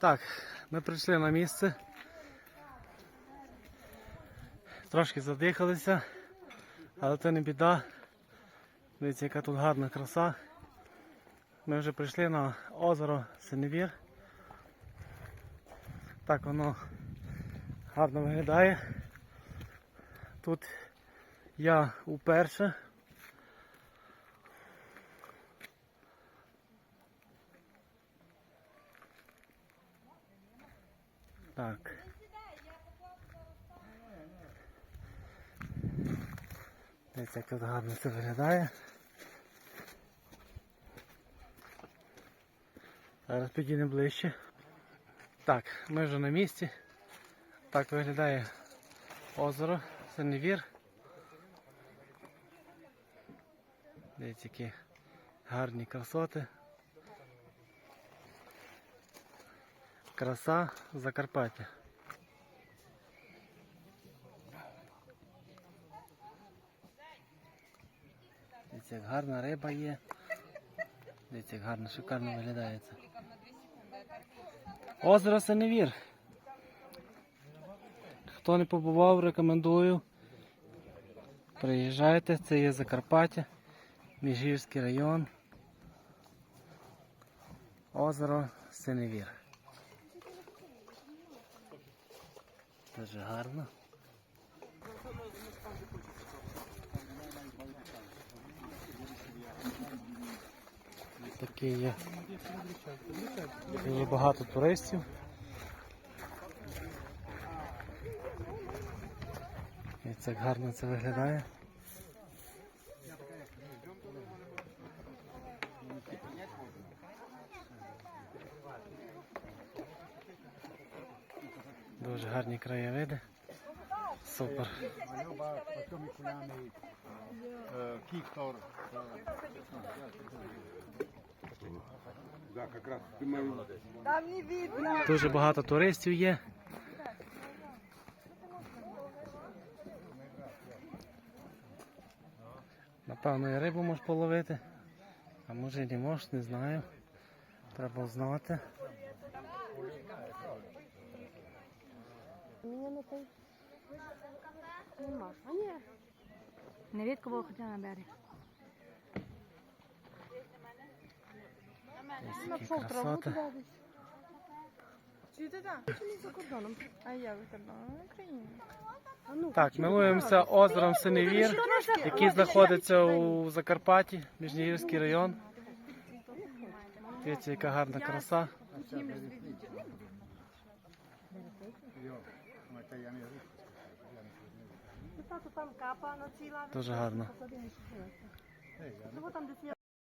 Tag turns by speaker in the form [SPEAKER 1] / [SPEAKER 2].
[SPEAKER 1] Так, ми прийшли на місце. Трошки задихалися, але це не біда. Дивіться, яка тут гарна краса. Ми вже прийшли на озеро Синевір. Так воно гарно виглядає. Тут я уперше. Так. Дивіться, як тут гарно це виглядає. Зараз підійдемо ближче. Так, ми вже на місці. Так виглядає озеро, Синевір. Дивіться, які гарні красоти. Краса Закарпаття. Дивіться, як гарна риба є. Дивіться, як гарно, шикарно виглядає це. Озеро Синевір. Хто не побував, рекомендую. Приїжджайте, це є Закарпаття, Міжгірський район. Озеро Синевір. Дуже гарно. Такі є. Дуже багато туристів. І це гарно це виглядає. Дуже гарні краєвиди. Супер. Дуже багато туристів є. Напевно, і рибу можеш половити. А може і не можеш, не знаю. Треба знати.
[SPEAKER 2] Мені на той. Нема. А ні.
[SPEAKER 3] Не рідко було хотіла на берег.
[SPEAKER 1] Ось
[SPEAKER 2] На траву
[SPEAKER 1] красоти.
[SPEAKER 2] туди десь. Чуєте так? Чи не за кордоном? А я за кордоном в Україні. А ну,
[SPEAKER 1] Так, милуємося озером Синевір, який знаходиться у Закарпатті, Міжнігірський район. Дивіться, яка гарна краса. Дуже гарно.